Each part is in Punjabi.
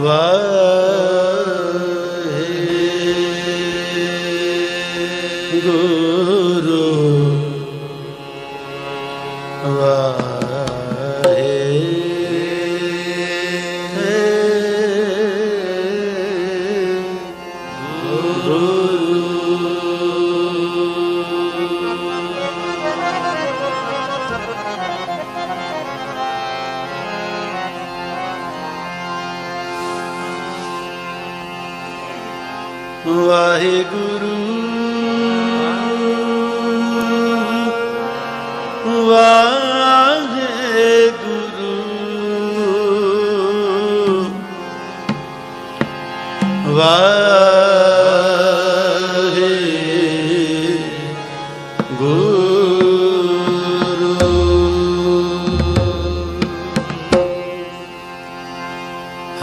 ਗੁਰੂ ਵਾਹਿਗੁਰੂ। ਵਾਹਿਗੁਰੂ। ਵਾਹਿਗੁਰੂ।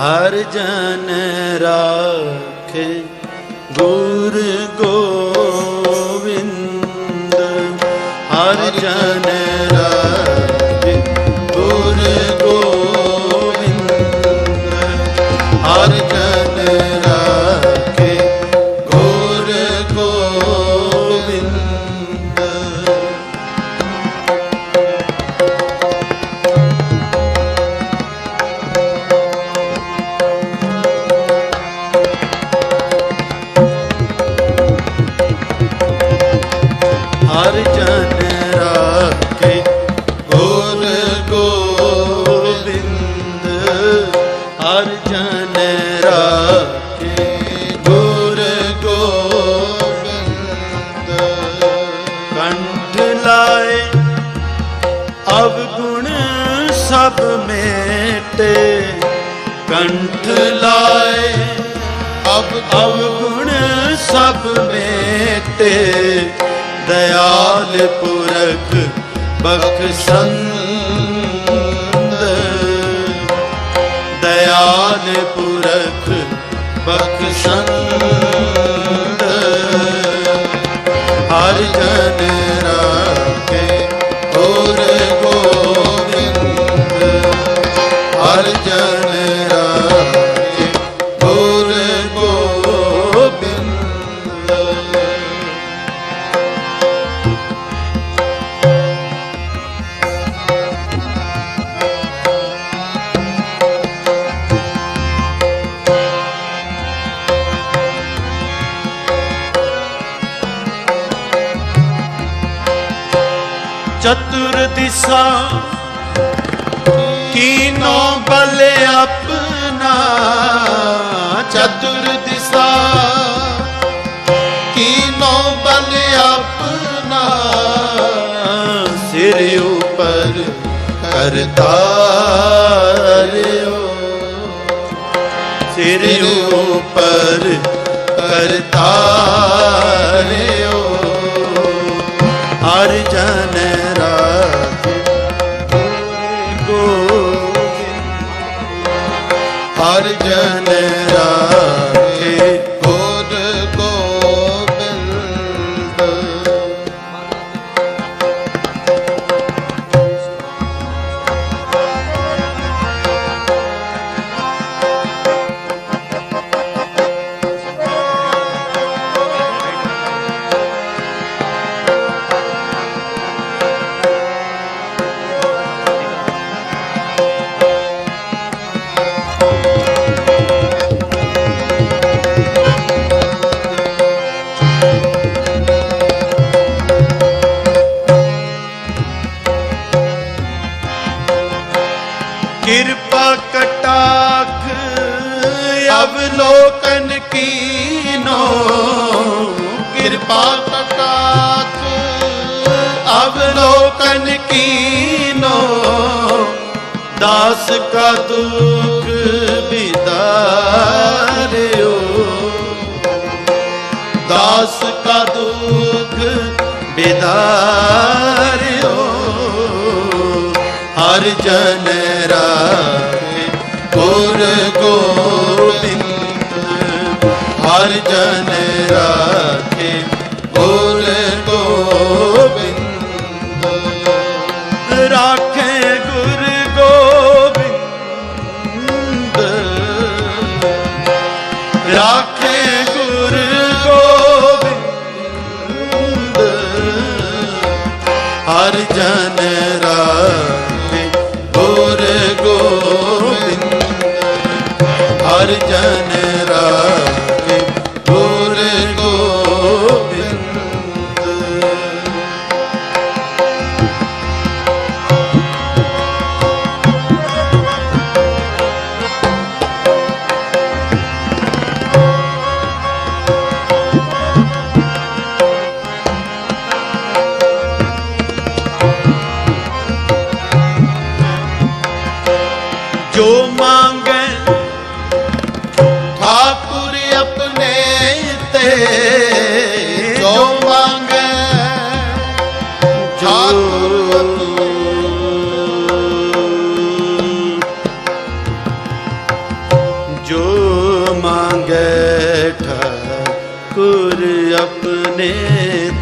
ਹਰ ਜਨ ਰਾ ਗੁਰ ਸਭ ਮੇਟੇ ਕੰਠ ਲਾਏ। ਅਬ ਅਵਗੁਣ ਸਭ ਮੇਟੇ। ਦਇਆਲ ਪੁਰਖ ਬਖਸ਼ੰਦ ਦਇਆਲ ਪੁਰਖ ਬਖਸ਼ੰਦ ਚਤੁਰ ਦਿਸ਼ਾ, ਕੀਨੋ ਬਲ ਆਪਣਾ ਚਤੁਰ ਦਿਸ਼ਾ। ਕੀਨੋ ਬਲ ਆਪਣਾ ਸਿਰ ਉਪਰ ਕਰਤਾਰਿਓ ਸਿਰ ਉਪਰ ਕਰਤਾਰਿਓ ਜਨ ਰਾਖੇ ਕਿਰਪਾ ਕਟਾਖ, ਅਵਲੋਕਨ ਕੀਨੋ। ਕਿਰਪਾ ਕਟਾਖ, ਅਵਲੋਕਨ ਕੀਨੋ। ਦਾਸ ਕਾ ਦੁਖ ਬਿਦਾਰਿਓ। ਦਾਸ ਕਾ ਦੁਖ ਬਿਦਾਰਿਓ। ਹਰ ਜਨ ਹਰ ਜਨ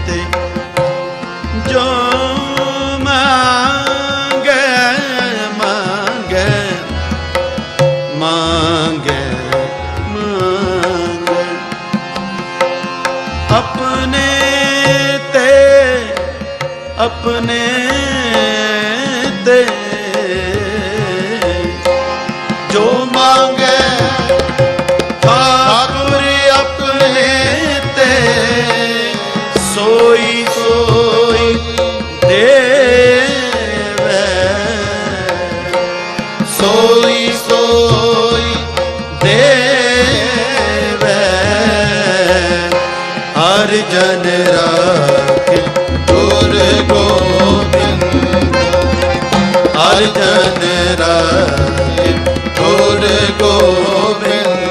ਤੇ ਜੋ ਮੰਗੇ ਮੰਗੇ ਮੰਗੇ ਮੰਗੇ। ਆਪਣੇ ਤੇ ਆਪਣੇ ਹਰ ਜਨ ਰਾਖੇ, ਗੁਰ ਗੋਬਿੰਦ। ਹਰ ਜਨ ਰਾਖੇ, ਗੁਰ ਗੋਬਿੰਦ।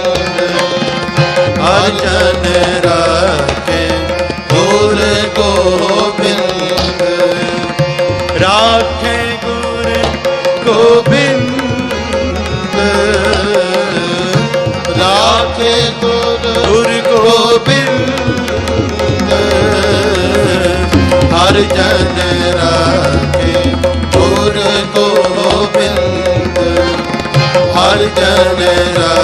ਹਰ ਜਨ ਰਾਖੇ, ਗੁਰ ਗੋਬਿੰਦ। ਰਾਖੇ ਹਰ ਜਨ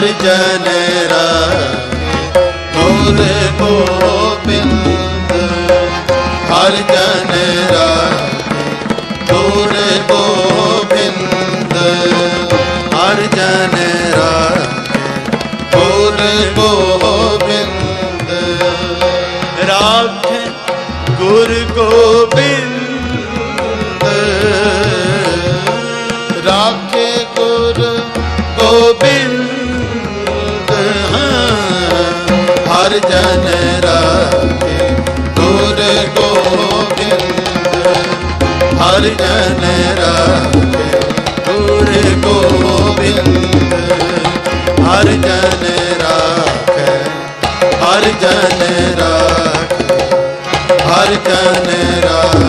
ਹਰ ਜਨ ਰਾਖੇ ਗੁਰ ਗੋਬਿੰਦ ਹਰ ਜਨ ਰਾਖੇ ਗੁਰ ਗੋਬਿੰਦ ਹਰ ਜਨ ਰਾਖੇ ਗੁਰ ਗੋਬਿੰਦ ਜਨ ਰਾਖੇ ਗੁਰ ਗੋਬਿੰਦ ਹਰ ਜਨ ਰਾਖੇ ਹਰ ਜਨ ਰਾਖੇ ਹਰ ਜਨ ਰਾਖੇ।